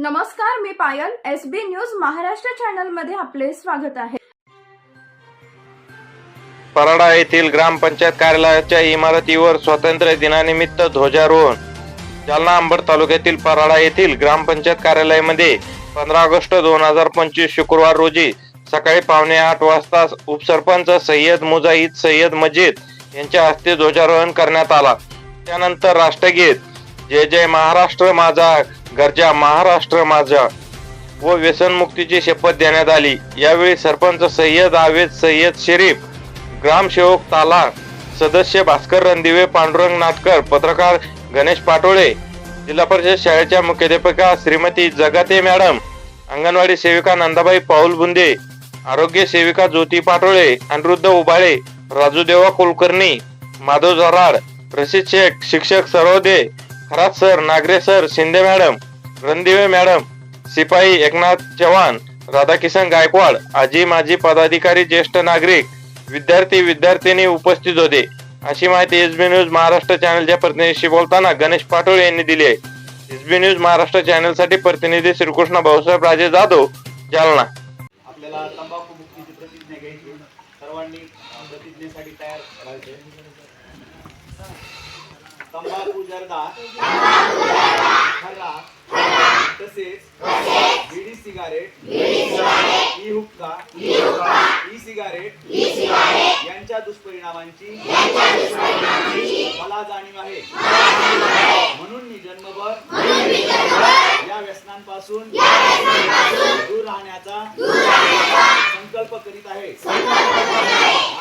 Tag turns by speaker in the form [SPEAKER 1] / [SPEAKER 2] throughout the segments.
[SPEAKER 1] नमस्कार मी Payal. S B news Maharashtra चॅनलमध्ये आपले स्वागत आहे.
[SPEAKER 2] पराडा येथील ग्रामपंचायत कार्यालयाच्या इमारतीवर स्वातंत्र्य दिनानिमित्त ध्वजारोहण. जालना अंबड तालुक्यातील पराडा येथील ग्रामपंचायत कार्यालयामध्ये पंधरा ऑगस्ट दोन हजार पंचवीस शुक्रवार रोजी सकाळी पावणे आठ वाजता उपसरपंच सय्यद मुजाहिद सय्यद मजीद यांच्या हस्ते ध्वजारोहण करण्यात आला. त्यानंतर राष्ट्रगीत जय जय महाराष्ट्र माझा गरजा महाराष्ट्र माझा व व्यसनमुक्तीची शपथ देण्यात आली. यावेळी सरपंच सय्यद आवेद सय्यद शरीफ ग्रामसेवक ताला सदस्य भास्कर रणदिवे पांडुरंग नाटकर पत्रकार गणेश पाटोळे जिल्हा परिषद शाळेच्या मुख्याध्यापिका श्रीमती जगाते मॅडम अंगणवाडी सेविका नंदाबाई पाऊल बुंदे आरोग्य सेविका ज्योती पाटोळे अनिरुद्ध उबाळे राजूदेवा कुलकर्णी माधव जराड प्रशिक्षक शेख शिक्षक Sarode Kharat sir Nagare sir Shinde madam Randive madam सिपाही एकनाथ चव्हाण राधाकिशन गायकवाड आजी माजी पदाधिकारी ज्येष्ठ नागरिक विद्यार्थी विद्यार्थिनी उपस्थित होते. अशी माहिती एसबी न्यूज महाराष्ट्र चॅनलच्या प्रतिनिधीशी बोलताना गणेश पाटोळे यांनी दिली आहे. एसबी न्यूज महाराष्ट्र चॅनलसाठी प्रतिनिधी श्रीकृष्ण भाऊसाहेब राजे जाधव जालना.
[SPEAKER 3] आपल्याला तंबाखू मुक्तीची प्रतिज्ञा घ्यायची सर्वांनी प्रतिज्ञेसाठी तयार तंबाखू जर्दा खर्रा तसेच bidi cigarette e hookah e cigarette यांच्या दुष्परिणामांची मला जाणीव आहे. म्हणून मी जन्मभर या व्यसनांपासून दूर राहण्याचा संकल्प करीत आहे.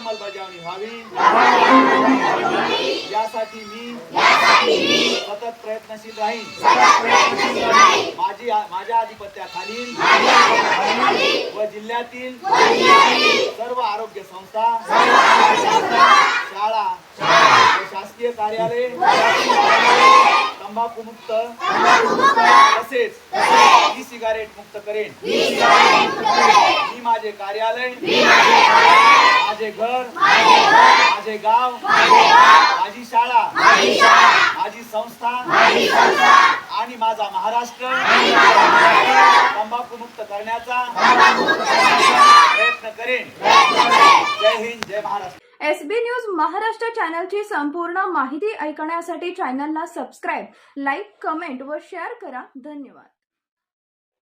[SPEAKER 3] अंमलबजावणी व्हावी. यासाठी मी सतत प्रयत्नशील राहीन. माझी माझ्या आधिपत्याखालील व जिल्ह्यातील सर्व आरोग्य संस्था शाळा व शासकीय कार्यालय तंबाखू मुक्त तसेच ई सिगारेट मुक्त करेन. मी माझे कार्यालय माझे घर माझे गाव माझी शाळा माझी संस्था आणि माझा महाराष्ट्र तंबाखू मुक्त करण्याचा प्रयत्न करेन. जय हिंद जय Maharashtra.
[SPEAKER 1] S B news Maharashtra चॅनलची संपूर्ण माहिती ऐकण्यासाठी चॅनलला सबस्क्राईब लाईक कमेंट व शेअर करा. धन्यवाद.